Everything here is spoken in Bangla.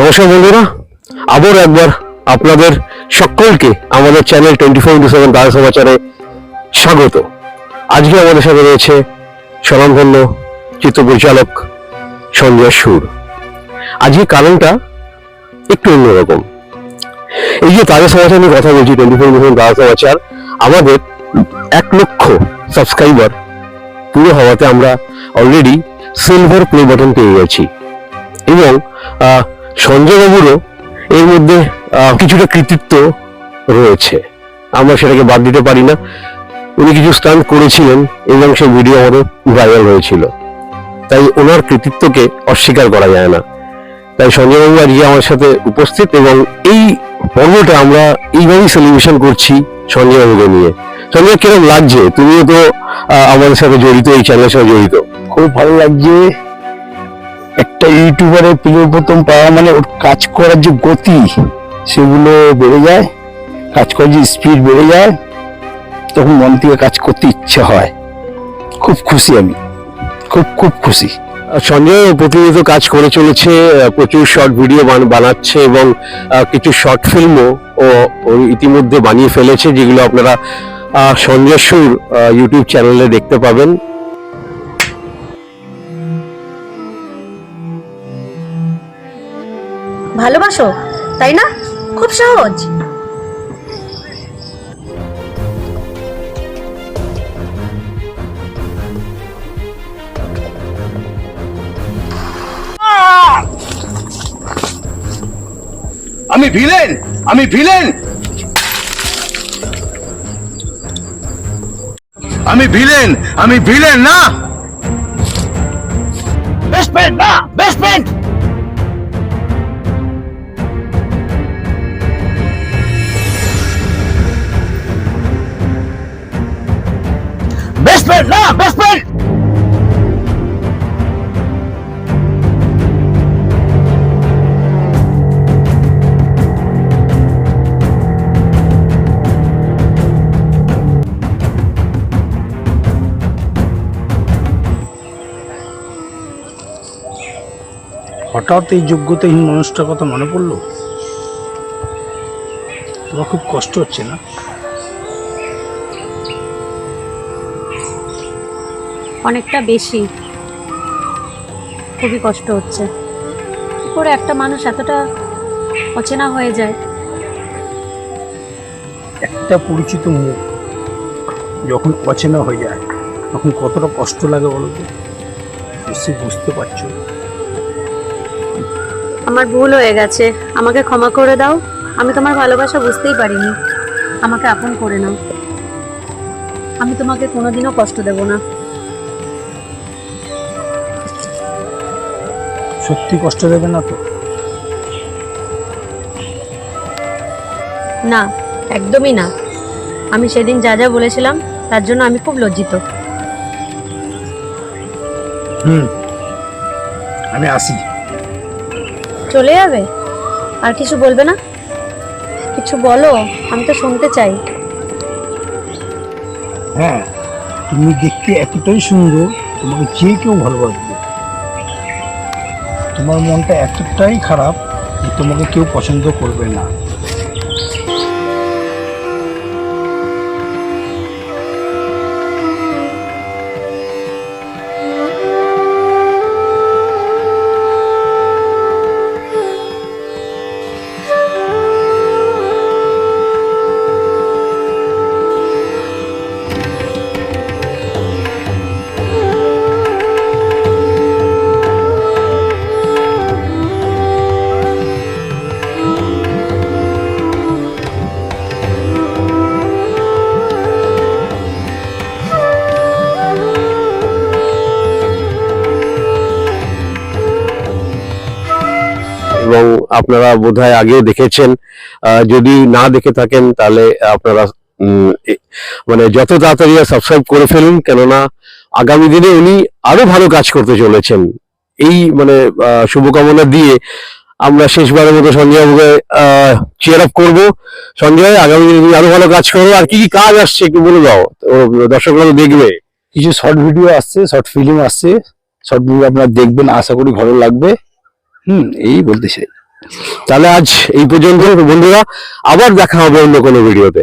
নমস্কার বন্ধুরা আবার একবার আপনাদের সকলকে আমাদের channel twenty four into seven দাদা সমাচারে স্বাগত। আজকে আমাদের সাথে রয়েছে স্বনামধন্য চিত্র পরিচালক সঞ্জয় সুর। আজকে কারণটা একটু অন্যরকম। এই যে তাজা সমাচার নিয়ে কথা বলছি টোয়েন্টি ফোর ইন্টু সেভেন সমাচার, আমাদের এক লক্ষ সাবস্ক্রাইবার পুরো হওয়াতে আমরা অলরেডি সিলভার প্লে বাটন পেয়ে গেছি। এবং আহ, সঞ্জয় বাবুরও এর মধ্যে কিছুটা কৃতিত্ব রয়েছে। আমরা সেটাকে বাদ দিতে পারি না। উনি কিছু স্টান্ট করেছিলেন এবং সেই ভিডিও আমাদের ভাইরাল হয়েছিল। তাই ওনার কৃতিত্বকে অস্বীকার করা যায় না। তাই সঞ্জয় বাবু আজকে আমার সাথে উপস্থিত এবং এই পর্বটা আমরা এইভাবেই সেলিব্রেশন করছি সঞ্জয় বাবুকে নিয়ে। সঞ্জয় কীরকম লাগছে? তুমিও তো আমাদের সাথে জড়িত এই চ্যানেলের সাথে জড়িত। খুব ভালো লাগছে। একটা ইউটিউবারের প্রথম পাওয়া মানে ওর কাজ করার যে গতি, সেগুলো বেড়ে যায়, কাজ করার যে স্পিড বেড়ে যায়, তখন মন থেকে কাজ করতে ইচ্ছে হয়। খুব খুশি আমি, খুব খুব খুশি। সঞ্জয় প্রতিনিয়ত কাজ করে চলেছে প্রচুর শর্ট ভিডিও বানাচ্ছে এবং কিছু শর্ট ফিল্মও ও ইতিমধ্যে বানিয়ে ফেলেছে, যেগুলো আপনারা সঞ্জয় সুর ইউটিউব চ্যানেলে দেখতে পাবেন। ভালোবাসো তাই না? খুব সহজ। আমি ভিলেন আমি ভিলেন। আমি ভিলেন আমি ভিলেন না। বেস্ট ফ্রেন্ড না বেস্ট ফ্রেন্ড বেস্ট ফ্রেন্ড না বেস্ট ফ্রেন্ড হঠাৎ এই যোগ্যতাহীন মানুষটার কথা মনে পড়ল? তোমার খুব কষ্ট হচ্ছে না? অনেকটা বেশি। খুবই কষ্ট হচ্ছে। কি করে একটা মানুষ এতটা অচেনা হয়ে যায়? একটা পরিচিত মুখ যখন অচেনা হয়ে যায় তখন কতটা কষ্ট লাগে বলো তো? নিশ্চয়ই বুঝতে পারছ আমার ভুল হয়ে গেছে। আমাকে ক্ষমা করে দাও। আমি তোমার ভালোবাসা বুঝতেই পারিনি। আমাকে আপন করে নাও। আমি তোমাকে কোনোদিনও কষ্ট দেব না। সত্যি কষ্ট দেবে না তো? না একদমই না। আমি সেদিন যা যা বলেছিলাম তার জন্য আমি খুব লজ্জিত। হুম আমি আসি। চলে যাবে? আর কিছু বলবে না? কিছু বলো আমি তো শুনতে চাই। হ্যাঁ তুমি দেখতে এতটাই সুন্দর তোমাকে যে কেউ ভালোবাসবে। তোমার মনটা এতটাই খারাপ যে তোমাকে কেউ পছন্দ করবে না। এবং আপনারা বোধহয় আগেও দেখেছেন যদি না দেখে থাকেন তাহলে আপনারা মানে যত তাড়াতাড়ি সাবস্ক্রাইব করে ফেলুন, কেননা আগামী দিনে উনি আরও ভালো কাজ করতে চলেছেন। এই মানে শুভকামনা দিয়ে আমরা শেষবারের মতো সঞ্জয় বাবুকে চেয়ার আপ করব। সঞ্জয়, আগামী দিনে আরও ভালো কাজ করো। আর কি কি কাজ আসছে একটু বলে দাও দর্শকরা দেখবে। কিছু শর্ট ভিডিও আসছে শর্ট ফিল্ম আসছে। শর্ট ভিডিও আপনারা দেখবেন, আশা করি ভালো লাগবে। হুম, এই বলতে চাই। তাহলে আজ এই পর্যন্ত বন্ধুরা, আবার দেখা হবে অন্য কোনো ভিডিওতে।